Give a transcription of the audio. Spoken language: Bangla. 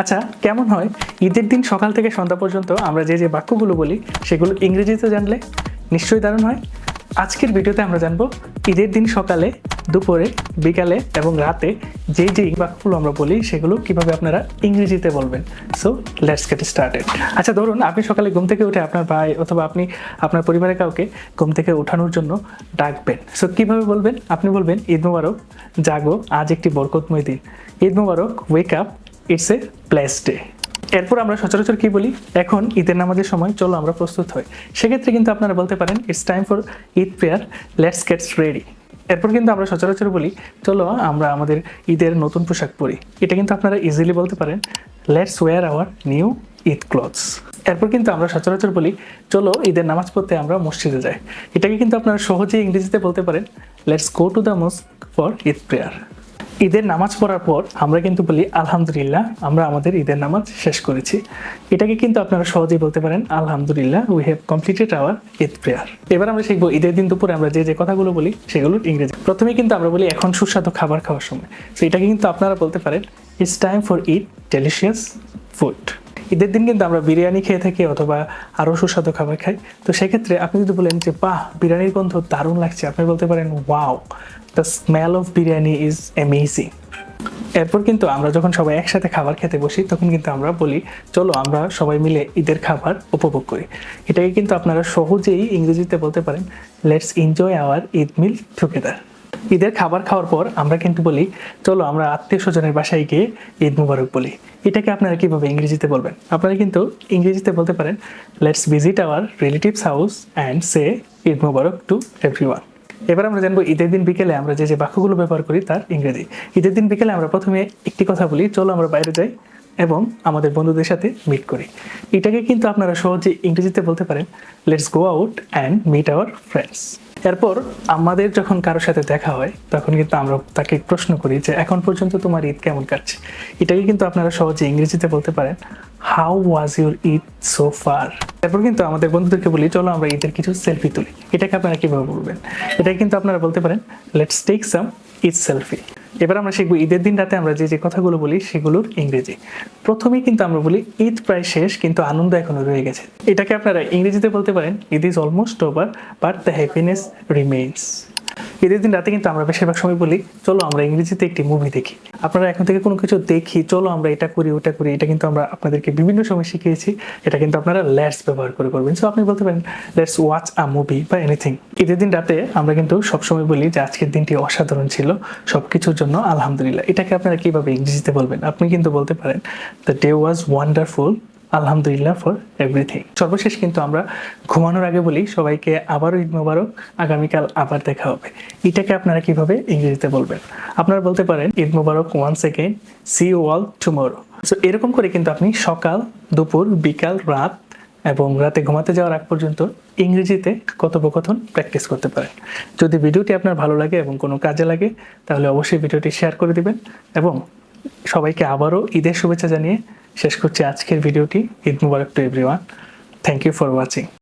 আচ্ছা কেমন হয়? ঈদের দিন সকাল থেকে সন্ধ্যা পর্যন্ত আমরা যে যে বাক্যগুলো বলি, সেগুলো ইংরেজিতে জানলে নিশ্চয়ই দারুণ হয়। আজকের ভিডিওতে আমরা জানব ঈদের দিন সকালে, দুপুরে, বিকালে এবং রাতে যে যে বাক্যগুলো আমরা বলি, সেগুলো কীভাবে আপনারা ইংরেজিতে বলবেন। সো লেটস গেট স্টার্টেড আচ্ছা ধরুন আপনি সকালে ঘুম থেকে উঠে আপনার ভাই অথবা আপনি আপনার পরিবারের কাউকে ঘুম থেকে ওঠানোর জন্য ডাকবেন। সো কীভাবে বলবেন? আপনি বলবেন, ঈদ মুবারক, জাগো, আজ একটি বরকতময় দিন। Eid Mubarak wake up it's a place day এরপর আমরা সচরাচর কি বলি? এখন ঈদের নামাজের সময় চলো আমরা প্রস্তুত হই। সেক্ষেত্রে কিন্তু আপনারা বলতে পারেন it's time for Eid prayer let's gets ready এরপর কিন্তু আমরা সচরাচর বলি, চলো আমরা আমাদের ঈদের নতুন পোশাক পরি। এটা কিন্তু আপনারা ইজিলি বলতে পারেন let's wear our new Eid clothes এরপর কিন্তু আমরা সচরাচর বলি, চলো ঈদের নামাজ পড়তে আমরা মসজিদে যাই। এটাকে কিন্তু আপনারা সহজেই ইংরেজিতে বলতে পারেন let's go to the mosque for Eid prayer ঈদের নামাজ পড়ার পর আমরা কিন্তু বলি, আলহামদুলিল্লাহ, আমরা আমাদের ঈদের নামাজ শেষ করেছি। এটাকে কিন্তু আপনারা সহজেই বলতে পারেন, আলহামদুলিল্লাহ we have completed our Eid prayer এবার আমরা শিখব, ঈদের দিন দুপুরে আমরা যে যে কথাগুলো বলি, সেগুলো ইংরেজি। প্রথমে কিন্তু আমরা বলি, এখন সুস্বাদু খাবার খাওয়ার সময়। তো এটাকে কিন্তু আপনারা বলতে পারেন it's time for eat delicious food ঈদের দিন কিন্তু আমরা বিরিয়ানি খেয়ে থাকি অথবা আরও সুস্বাদু খাবার খাই। তো সেক্ষেত্রে আপনি যদি বলেন যে, বাহ, বিরিয়ানির গন্ধ দারুণ লাগছে। আপনি বলতে পারেন, wow, the smell of biryani is amazing. এরপর কিন্তু আমরা যখন সবাই একসাথে খাবার খেতে বসি, তখন কিন্তু আমরা বলি, চলো আমরা সবাই মিলে ঈদের খাবার উপভোগ করি। এটাকে কিন্তু আপনারা সহজেই ইংরেজিতে বলতে পারেন let's enjoy our Eid meal together ঈদের খাবার খাওয়ার পর আমরা কিন্তু বলি, চলো আমরা আত্মীয় স্বজনের বাসায় গিয়ে ঈদ মুবারক বলি। এটাকে আপনারা কীভাবে ইংরেজিতে বলবেন? আপনারা কিন্তু ইংরেজিতে বলতে পারেন let's visit our relatives house and say Eid Mubarak to everyone এবার আমরা জানব, ঈদের দিন বিকেলে আমরা যে যে বাক্যগুলো ব্যবহার করি তার ইংরেজি। ঈদের দিন বিকেলে আমরা প্রথমে একটি কথা বলি, চলো আমরা বাইরে যাই এবং আমাদের বন্ধুদের সাথে মিট করি। এটাকে কিন্তু আপনারা সহজে ইংরেজিতে বলতে পারেন let's go out and meet our friends এরপর আমাদের যখন কারোর সাথে দেখা হয়, তখন কিন্তু আমরা তাকে প্রশ্ন করি যে, এখন পর্যন্ত তোমার ঈদ কেমন কাটছে? এটাকে কিন্তু আপনারা সহজে ইংরেজিতে বলতে পারেন how was your Eid so far তারপর কিন্তু আমাদের বন্ধুদেরকে বলি, চলো আমরা ঈদের কিছু সেলফি তুলি। এটাকে আপনারা কীভাবে বলবেন? এটাকে কিন্তু আপনারা বলতে পারেন let's take some Eid selfie এবার আমরা শিখব, ঈদের দিন রাতে আমরা যে যে কথাগুলো বলি, সেগুলোর ইংরেজি। প্রথমেই কিন্তু আমরা বলি, ঈদ প্রায় শেষ, কিন্তু আনন্দ এখনও রয়ে গেছে। এটাকে আপনারা ইংরেজিতে বলতে পারেন Eid is almost over but the happiness remains ঈদের দিন রাতে কিন্তু আমরা বেশিরভাগ সময় বলি, চলো আমরা ইংরেজিতে একটি মুভি দেখি। আপনারা এখন থেকে কোনো কিছু দেখি, চলো আমরা এটা করি, ওটা করি, এটা কিন্তু আমরা আপনাদেরকে বিভিন্ন সময় শিখিয়েছি। এটা কিন্তু আপনারা লেটস ব্যবহার করে করবেন। সো আপনি বলতে পারেন লেটস ওয়াচ আ মুভি বা এনিথিং ঈদের দিন রাতে আমরা কিন্তু সবসময় বলি যে, আজকের দিনটি অসাধারণ ছিল সব কিছুর জন্য আলহামদুলিল্লাহ। এটাকে আপনারা কীভাবে ইংরেজিতে বলবেন? আপনি কিন্তু বলতে পারেন দ্য ডে ওয়াজ ওয়ান্ডারফুল আলহামদুলিল্লাহ ফর এভরিথিং সর্বশেষ কিন্তু আমরা ঘুমানোর আগে বলি, সবাইকে আবারও ঈদ মোবারক, আগামীকাল আবার দেখা হবে। এটাকে আপনারা কীভাবে ইংরেজিতে বলবেন? আপনারা বলতে পারেন, Eid Mubarak one second see all tomorrow so এরকম করে কিন্তু আপনি সকাল, দুপুর, বিকাল, রাত এবং রাতে ঘুমাতে যাওয়ার আগ পর্যন্ত ইংরেজিতে কথোপকথন প্র্যাকটিস করতে পারেন। যদি ভিডিওটি আপনার ভালো লাগে এবং কোনো কাজে লাগে, তাহলে অবশ্যই ভিডিওটি শেয়ার করে দিবেন এবং সবাইকে আবারও ঈদের শুভেচ্ছা জানিয়ে শেষ করছি আজকের ভিডিওটি। Eid Mubarak to everyone thank you for watching